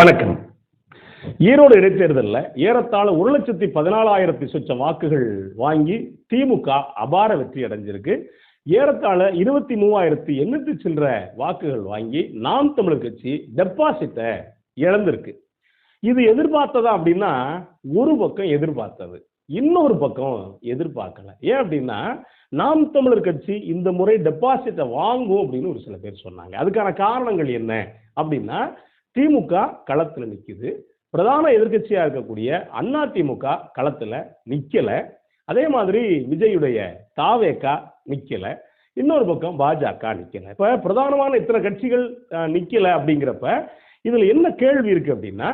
வணக்கம். ஈரோடு இடைத்தேர்தலில் ஏறத்தாழ ஒரு லட்சத்தி பதினாலாயிரத்தி சொச்ச வாக்குகள் வாங்கி திமுக அபார வெற்றி அடைஞ்சிருக்கு. ஏறத்தாழ இருபத்தி மூவாயிரத்தி எண்ணூத்தி சில்லற வாக்குகள் வாங்கி நாம் தமிழர் கட்சி டெபாசிட்டை இழந்திருக்கு. இது எதிர்பார்த்ததா அப்படின்னா ஒரு பக்கம் எதிர்பார்த்தது. இன்னொரு பக்கம் எதிர்பார்க்கல. ஏன் அப்படின்னா நாம் தமிழர் கட்சி இந்த முறை டெபாசிட்டை வாங்கும் அப்படின்னு ஒரு சில பேர் சொன்னாங்க. அதுக்கான காரணங்கள் என்ன அப்படின்னா திமுக களத்தில் நிற்குது பிரதான எதிர்கட்சியாக இருக்கக்கூடிய அண்ணா திமுக களத்தில் நிற்கலை அதே மாதிரி விஜயுடைய தாவேக்கா நிக்கல. இன்னொரு பக்கம் பாஜக நிற்கலை இப்ப பிரதானமான இத்தனை கட்சிகள் நிற்கலை அப்படிங்கிறப்ப இதுல என்ன கேள்வி இருக்கு அப்படின்னா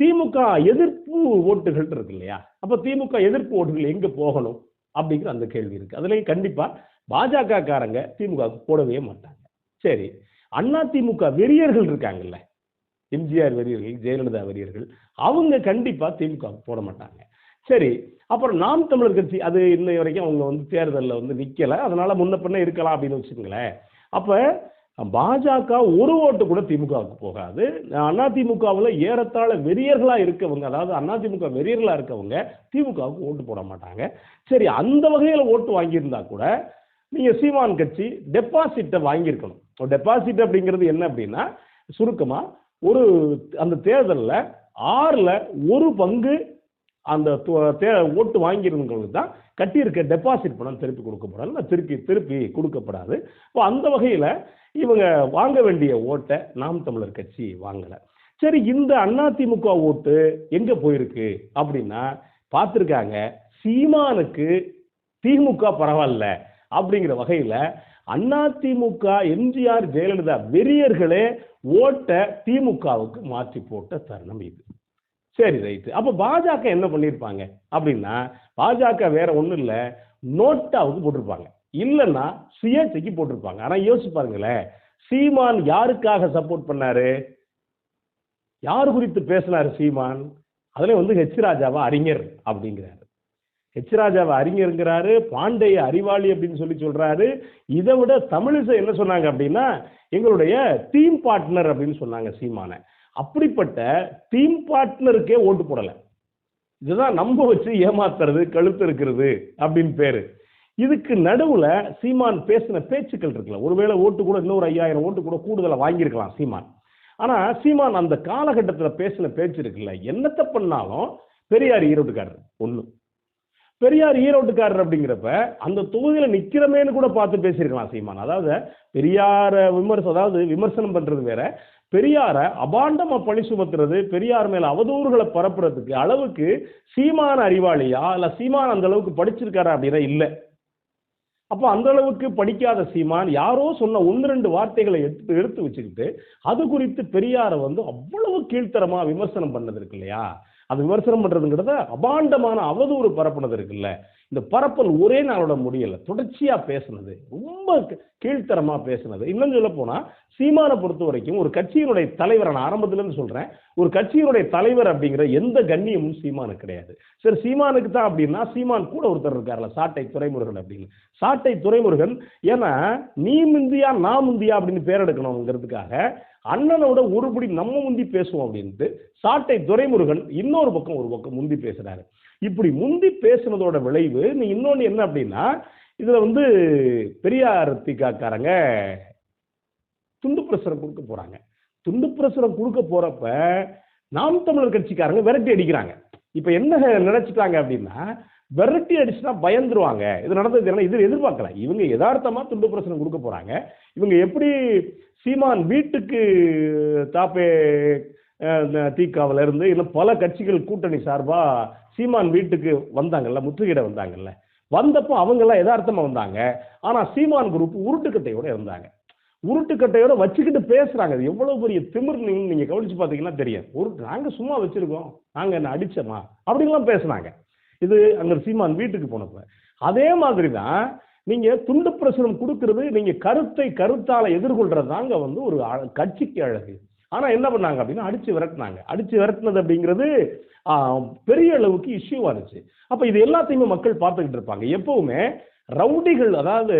திமுக எதிர்ப்பு ஓட்டுகள் இருக்கு இல்லையா? அப்ப திமுக எதிர்ப்பு ஓட்டுகள் எங்க போகணும் அப்படிங்கிற அந்த கேள்வி இருக்கு. அதுலயும் கண்டிப்பா பாஜக காரங்க திமுக போடவே மாட்டாங்க. சரி அண்ணா திமுக வெறியர்கள் இருக்காங்கல்ல. எம்ஜிஆர் வெறியர்கள் ஜெயலலிதா வரியர்கள் அவங்க கண்டிப்பாக திமுக போட மாட்டாங்க. சரி அப்புறம் நாம் தமிழர் கட்சி அது இன்னை வரைக்கும் அவங்க வந்து தேர்தலில் வந்து நிற்கலை அதனால முன்ன பின்ன இருக்கலாம் அப்படின்னு வச்சுக்கோங்களேன். அப்போ பாஜக ஒரு ஓட்டு கூட திமுகவுக்கு போகாது. அதிமுகவில் ஏறத்தாழ வெறியர்களாக இருக்கவங்க அதாவது அதிமுக வெறியர்களாக இருக்கவங்க திமுகவுக்கு ஓட்டு போட மாட்டாங்க. சரி அந்த வகையில் ஓட்டு வாங்கியிருந்தா கூட நீங்கள் சீமான் கட்சி டெபாசிட்டை வாங்கியிருக்கணும். டெபாசிட் அப்படிங்கிறது என்ன அப்படின்னா சுருக்கமாக ஒரு அந்த தேர்தலில் ஆறில் ஒரு பங்கு அந்த தே ஓட்டு வாங்கியிருந்தவங்களுக்கு தான் கட்டியிருக்க டெபாசிட் பணம் திருப்பி கொடுக்கப்படாது. இல்லை திருப்பி திருப்பி கொடுக்கப்படாது. இப்போ அந்த வகையில் இவங்க வாங்க வேண்டிய ஓட்டை நாம் தமிழர் கட்சி வாங்கலை. சரி இந்த அதிமுக ஓட்டு எங்கே போயிருக்கு அப்படின்னா பார்த்துருக்காங்க சீமானுக்கு திமுக பரவாயில்ல அப்படிங்கிற வகையில் அதிமுக எம்ஜிஆர் ஜெயலலிதா வெறியர்களே ஓட்டை திமுகவுக்கு மாற்றி போட்ட தருணம் இது. சரி ரைட்டு. அப்போ பாஜக என்ன பண்ணியிருப்பாங்க அப்படின்னா பாஜக வேற ஒன்றும் இல்லை நோட்டாவுக்கு போட்டிருப்பாங்க. இல்லைன்னா சுயேட்சைக்கு போட்டிருப்பாங்க. ஆனால் யோசிச்சு பாருங்களேன். சீமான் யாருக்காக சப்போர்ட் பண்ணாரு? யார் குறித்து பேசினாரு சீமான்? அதுல வந்து ஹெச் ராஜாவா அறிஞர் அப்படிங்கிறாரு. ஹெச் ராஜாவை அறிஞருங்கிறாரு பாண்டைய அறிவாளி அப்படின்னு சொல்லி சொல்றாரு. இதை விட தமிழிசை என்ன சொன்னாங்க அப்படின்னா எங்களுடைய டீம் பார்ட்னர் அப்படின்னு சொன்னாங்க சீமானை. அப்படிப்பட்ட டீம் பார்ட்னருக்கே ஓட்டு போடலை. இதுதான் நம்ப வச்சு ஏமாத்துறது கழுத்து இருக்கிறது அப்படின்னு பேரு. இதுக்கு நடுவுல சீமான் பேசின பேச்சுக்கள் இருக்குல்ல ஒருவேளை ஓட்டு கூட இன்னொரு ஐயாயிரம் ஓட்டு கூட கூடுதலாக வாங்கியிருக்கலாம் சீமான். ஆனா சீமான் அந்த காலகட்டத்தில் பேசின பேச்சு இருக்குல்ல என்னத்தை பண்ணாலும் பெரியார் ஈரோட்டுக்காரர் ஒன்று பெரியார் ஈரோட்டுக்காரர் அப்படிங்கிறப்ப அந்த தொகுதியில் நிக்கிறமேன்னு கூட பார்த்து பேசியிருக்கலாம் சீமான். அதாவது பெரியார விமர்சனம் அதாவது விமர்சனம் பண்றது வேற. பெரியார அபாண்டமா பழி சுமத்துறது பெரியார் மேல அவதூறுகளை பரப்புறதுக்கு அளவுக்கு சீமான அறிவாளியா இல்ல சீமான் அந்த அளவுக்கு படிச்சிருக்காரா அப்படின்னா இல்லை. அப்போ அந்த அளவுக்கு படிக்காத சீமான் யாரோ சொன்ன ஒன்று ரெண்டு வார்த்தைகளை எடுத்து எடுத்து வச்சுக்கிட்டு அது குறித்து பெரியாரை வந்து அவ்வளவு கீழ்த்தரமாக விமர்சனம் பண்ணது இருக்கு இல்லையா? அது விமர்சனம் பண்றதுங்கிறத அபாண்டமான அவதூறு பரப்புனது இருக்குல்ல. இந்த பரப்பல் ஒரே நாளோட முடியல. தொடர்ச்சியா பேசுனது. ரொம்ப கீழ்த்தரமாக கீழ்த்தரமா பேசுனது. இன்னும் சொல்ல போனா சீமானை பொறுத்த வரைக்கும் ஒரு கட்சியினுடைய தலைவர் நான் ஆரம்பத்துல சொல்கிறேன் சொல்றேன் ஒரு கட்சியினுடைய தலைவர் அப்படிங்கிற எந்த கண்ணியமும் சீமானுக்கு கிடையாது. சரி சீமானுக்கு தான் அப்படின்னா சீமான் கூட ஒருத்தர் இருக்கார்ல சாட்டை துறைமுருகன் அப்படின்னு. சாட்டை துறைமுருகன் ஏன்னா நீ முந்தியா நான் முந்தியா அப்படின்னு பேர் எடுக்கணுங்கிறதுக்காக அண்ணனோட ஒருபடி நம்ம முந்தி பேசுவோம் அப்படின்ட்டு சாட்டை துரைமுருகன் இன்னொரு பக்கம் ஒரு பக்கம் முந்தி பேசுறாரு. இப்படி முந்தி பேசுனதோட விளைவு நீ இன்னொன்று என்ன அப்படின்னா இதுல வந்து பெரியார் திகாக்காரங்க துண்டு பிரசுரம் கொடுக்க போறாங்க. துண்டு பிரசுரம் கொடுக்க போறப்ப நாம் தமிழர் கட்சிக்காரங்க விரட்டி அடிக்கிறாங்க. இப்ப என்ன நினைச்சிட்டாங்க அப்படின்னா விரட்டி அடிச்சுனா பயந்துருவாங்க. இது நடந்தது ஏன்னா இது எதிர்பார்க்கல. இவங்க யதார்த்தமா துண்டு பிரச்சனை கொடுக்க போறாங்க. இவங்க எப்படி சீமான் வீட்டுக்கு தாப்பே தீக்காவில இருந்து இன்னும் பல கட்சிகள் கூட்டணி சார்பா சீமான் வீட்டுக்கு வந்தாங்கல்ல முற்றுகையிட வந்தாங்கல்ல வந்தப்போ அவங்கெல்லாம் யதார்த்தமா வந்தாங்க. ஆனா சீமான் குரூப் உருட்டுக்கட்டையோட இருந்தாங்க. உருட்டுக்கட்டையோட வச்சுக்கிட்டு பேசுறாங்க. அது எவ்வளவு பெரிய திமிர் நீங்க கவனித்து கவனிச்சு பார்த்தீங்கன்னா தெரியும் ஒரு நாங்க சும்மா வச்சிருக்கோம். நாங்க என்ன அடிச்சோமா? அப்படின்லாம் பேசுனாங்க. இது அங்க சீமான் வீட்டுக்கு போனப்ப. அதே மாதிரி தான் நீங்க துண்டு பிரசுரம் கொடுக்கறது நீங்க கருத்தை கருத்தால எதிர்கொள்றது தாங்க வந்து ஒரு கட்சிக்கு அழகு. ஆனா என்ன பண்ணாங்க அப்படின்னா அடிச்சு விரட்டினாங்க. அடிச்சு விரட்டினது அப்படிங்கிறது பெரிய அளவுக்கு இஷ்யூ இருந்துச்சு. அப்ப இது எல்லாத்தையுமே மக்கள் பார்த்துக்கிட்டு இருப்பாங்க. எப்பவுமே ரவுடிகள் அதாவது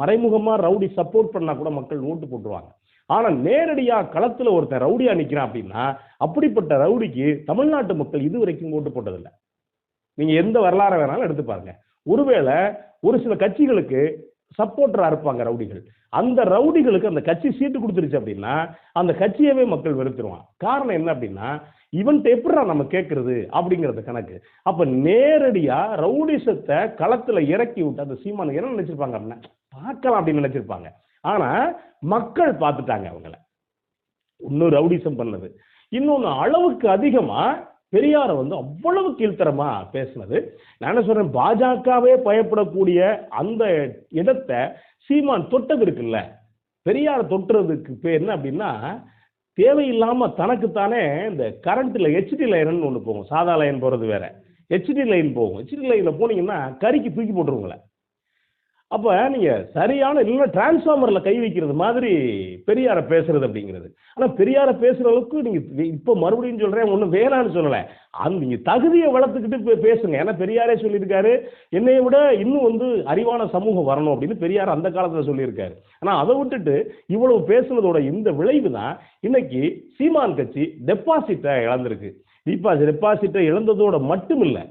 மறைமுகமா ரவுடி சப்போர்ட் பண்ணா கூட மக்கள் ஓட்டு போட்டுருவாங்க. ஆனா நேரடியா களத்துல ஒருத்தன் ரவுடியா நிக்கிறான் அப்படின்னா அப்படிப்பட்ட ரவுடிக்கு தமிழ்நாட்டு மக்கள் இது வரைக்கும் ஓட்டு போட்டதில்லை. நீங்கள் எந்த வரலாறு வேணாலும் எடுத்து பாருங்க. ஒருவேளை ஒரு சில கட்சிகளுக்கு சப்போர்டராக இருப்பாங்க ரவுடிகள். அந்த ரவுடிகளுக்கு அந்த கட்சி சீட்டு கொடுத்துருச்சு அப்படின்னா அந்த கட்சியவே மக்கள் வெறுத்துருவான் காரணம் என்ன அப்படின்னா இவன்ட்ட எப்படிடா நம்ம கேட்கறது அப்படிங்கிறது கணக்கு. அப்போ நேரடியாக ரவுடிசத்தை களத்தில் இறக்கி விட்டு அந்த சீமானு என்ன நினைச்சிருப்பாங்க அப்படின்னா பார்க்கலாம் அப்படின்னு நினைச்சிருப்பாங்க. ஆனால் மக்கள் பார்த்துட்டாங்க அவங்கள. இன்னும் ரவுடிசம் பண்ணது. இன்னொன்று அளவுக்கு அதிகமாக பெரியாரை வந்து அவ்வளவு கீழ்த்தரமா பேசினது. நான் என்ன சொல்றேன் பாஜகவே பயப்படக்கூடிய அந்த இடத்தை சீமான் தொட்டது இருக்குல்ல. பெரியாரை தொட்டுறதுக்கு பேர் என்ன அப்படின்னா தேவையில்லாம தனக்குத்தானே இந்த கரண்ட்ல ஹெச்டி லைன் ஒன்று போகும். சாதா லைன் போறது வேற. ஹெச்டி லைன் போகும். ஹெச்டி லைன்ல போனீங்கன்னா கறிக்கு தூக்கி போட்டுருவோங்களேன் அப்போ நீங்கள் சரியான இல்லைன்னா டிரான்ஸ்ஃபார்மரில் கை வைக்கிறது மாதிரி பெரியாரை பேசுறது அப்படிங்கிறது. ஆனால் பெரியாரை பேசுகிற அளவுக்கு நீங்கள் இப்போ மறுபடியும் சொல்கிறேன் ஒன்றும் வேணான்னு சொல்லலை. அது நீங்கள் தகுதியை வளர்த்துக்கிட்டு பேசுங்க. ஏன்னா பெரியாரே சொல்லியிருக்காரு. என்னை விட இன்னும் வந்து அறிவான சமூகம் வரணும் அப்படின்னு பெரியார் அந்த காலத்தில் சொல்லியிருக்காரு. ஆனால் அதை விட்டுட்டு இவ்வளவு பேசுனதோட இந்த விளைவு தான் இன்னைக்கு சீமான் கட்சி டெபாசிட்டை இழந்திருக்கு. டெபாசிட் டெபாசிட்டை இழந்ததோட மட்டும் இல்லை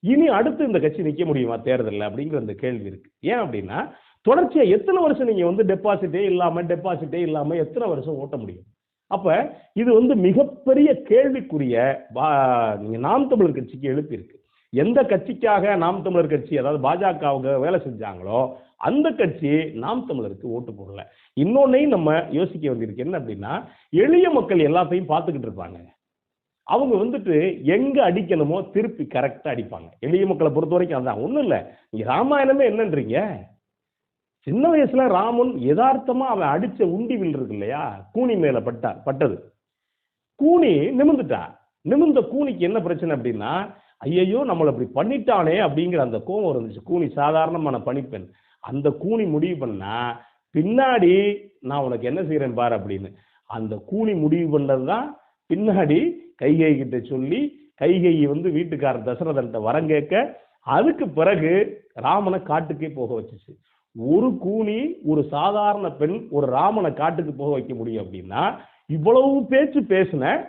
இனி அடுத்து இந்த கட்சி நிற்க முடியுமா தேர்தலில் அப்படிங்கிற அந்த கேள்வி இருக்கு. ஏன் அப்படின்னா தொடர்ச்சியா எத்தனை வருஷம் நீங்க வந்து டெபாசிட்டே இல்லாம டெபாசிட்டே இல்லாம எத்தனை வருஷம் ஓட்ட முடியும்? அப்ப இது வந்து மிகப்பெரிய கேள்விக்குரிய பா- நாம் தமிழர் கட்சிக்கு எழுப்பியிருக்கு. எந்த கட்சிக்காக நாம் தமிழர் கட்சி அதாவது பாஜகவுக்கு வேலை செஞ்சாங்களோ அந்த கட்சி நாம் தமிழருக்கு ஓட்டு போடல. இன்னொன்னையும் நம்ம யோசிக்க வேண்டியிருக்கு. என்ன அப்படின்னா எளிய மக்கள் எல்லாத்தையும் பார்த்துக்கிட்டு இருப்பாங்க. அவங்க வந்துட்டு எங்க அடிக்கணுமோ திருப்பி கரெக்டா அடிப்பாங்க. எளிய மக்களை பொறுத்த வரைக்கும் அதான். ஒண்ணும் இல்லை. நீங்க ராமாயணமே என்னன்றீங்க? சின்ன வயசுல ராமன் யதார்த்தமா அவன் அடிச்ச உண்டி வில் இருக்கு இல்லையா? கூனி மேல பட்டா பட்டது. கூனி நிமிந்துட்டா நிமிந்த கூனிக்கு என்ன பிரச்சனை அப்படின்னா ஐயையோ நம்மளை இப்படி பண்ணிட்டானே அப்படிங்கிற அந்த கோவம் இருந்துச்சு. கூனி சாதாரணமான பணிப்பெண். அந்த கூனி முடிவு பண்ணா பின்னாடி நான் உனக்கு என்ன செய்கிறேன் பார் அப்படின்னு. அந்த கூனி முடிவு பண்ணது தான் பின்னாடி கைகை கிட்ட சொல்லி கைகை வந்து வீட்டுக்காரர் தசரதன்ட்ட வரம் கேட்க அதுக்கு பிறகு ராமனை காட்டுக்கே போக வச்சுச்சு. ஒரு கூனி ஒரு சாதாரண பெண் ஒரு ராமனை காட்டுக்கு போக வைக்க முடியும் அப்படின்னா இவ்வளவு பேச்சு பேசின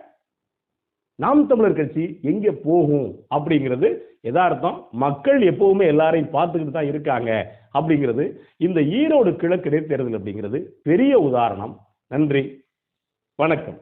நாம் தமிழர் கட்சி எங்க போகும் அப்படிங்கிறது எதார்த்தம். மக்கள் எப்பவுமே எல்லாரையும் பார்த்துக்கிட்டு தான் இருக்காங்க அப்படிங்கிறது இந்த ஈரோடு கிழக்கு இடைத்தேர்தல் அப்படிங்கிறது பெரிய உதாரணம். நன்றி. வணக்கம்.